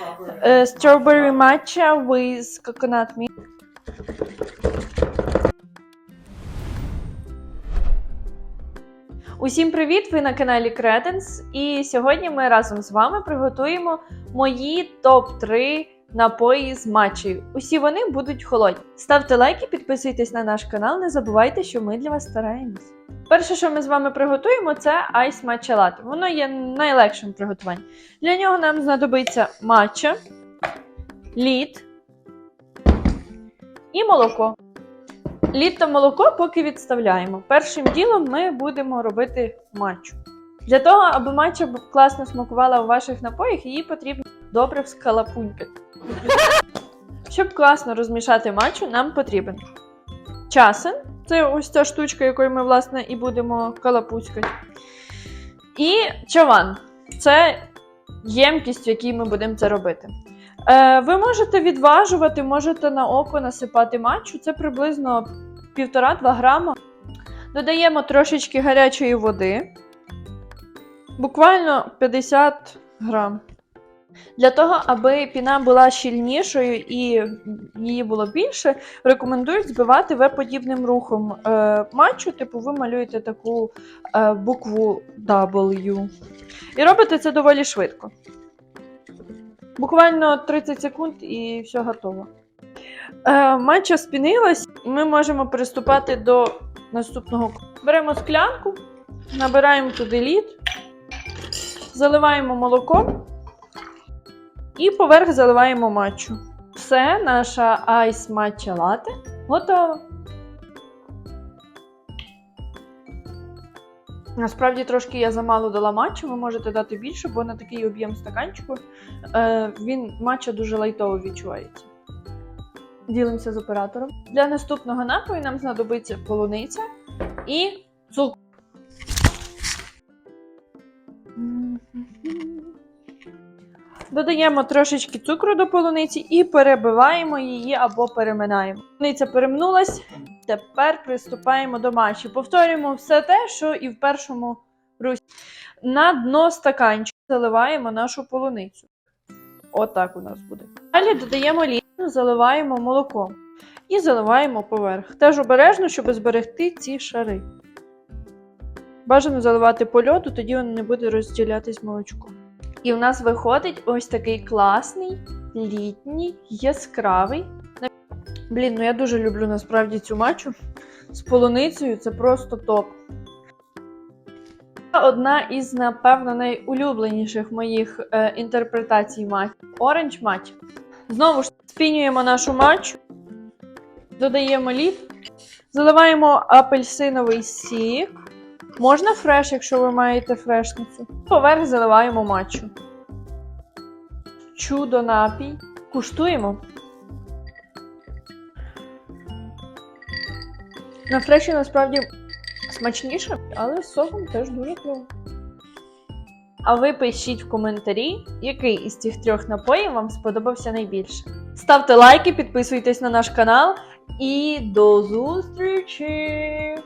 uh, strawberry matcha with coconut milk. Усім привіт! Ви на каналі Credence. І сьогодні ми разом з вами приготуємо мої топ-3 напої з матчею. Усі вони будуть холодні. Ставте лайки, підписуйтесь на наш канал, не забувайте, що ми для вас стараємось. Перше, що ми з вами приготуємо, це айс матча латте. Воно є найлегшим приготуванням. Для нього нам знадобиться матча, лід і молоко. Лід та молоко поки відставляємо. Першим ділом ми будемо робити матчу. Для того, аби матча класно смакувала у ваших напоях, її потрібно добре вскалапунькати. Щоб класно розмішати матчу, нам потрібен часен. Це ось ця штучка, якою ми, власне, і будемо калапуцькати. І чаван. Це ємкість, в якій ми будемо це робити. Е, ви можете відважувати, можете на око насипати матчу. Це приблизно 1,5-2 грама. Додаємо трошечки гарячої води. Буквально 50 грам. Для того, аби піна була щільнішою і її було більше, рекомендують збивати В-подібним рухом е, матчу. Типу, ви малюєте таку е, букву W. І робите це доволі швидко. Буквально 30 секунд і все готово. Е, матча спінилась, ми можемо приступати до наступного. Беремо склянку, набираємо туди лід, заливаємо молоком і поверх заливаємо матчу. Все, наша айс матча лате готова. Насправді трошки я замало дала матчу, ви можете дати більше, бо на такий об'єм стаканчику е, він матча дуже лайтово відчувається. Ділимося з оператором. Для наступного напою нам знадобиться полуниця і цукор. Додаємо трошечки цукру до полуниці і перебиваємо її або переминаємо. Полуниця перемнулась. Тепер приступаємо до матчі. Повторюємо все те, що і в першому русі. На дно стаканчика заливаємо нашу полуницю. Отак у нас буде. Далі додаємо лід, заливаємо молоком і заливаємо поверх. Теж обережно, щоб зберегти ці шари. Бажано заливати по льоду, тоді воно не буде розділятись молочком. І в нас виходить ось такий класний, літній, яскравий. Блін, ну я дуже люблю насправді цю матчу з полуницею, це просто топ. Одна із, напевно, найулюбленіших моїх е, інтерпретацій матч Orange матч. Знову ж спінюємо нашу матчу, додаємо лід, заливаємо апельсиновий сік. Можна фреш, якщо ви маєте фрешницю. Поверх заливаємо матчу. Чудо напій. Куштуємо. На фреші насправді смачніше, але з соком теж дуже кльово. А ви пишіть в коментарі, який із цих трьох напоїв вам сподобався найбільше. Ставте лайки, підписуйтесь на наш канал і до зустрічі!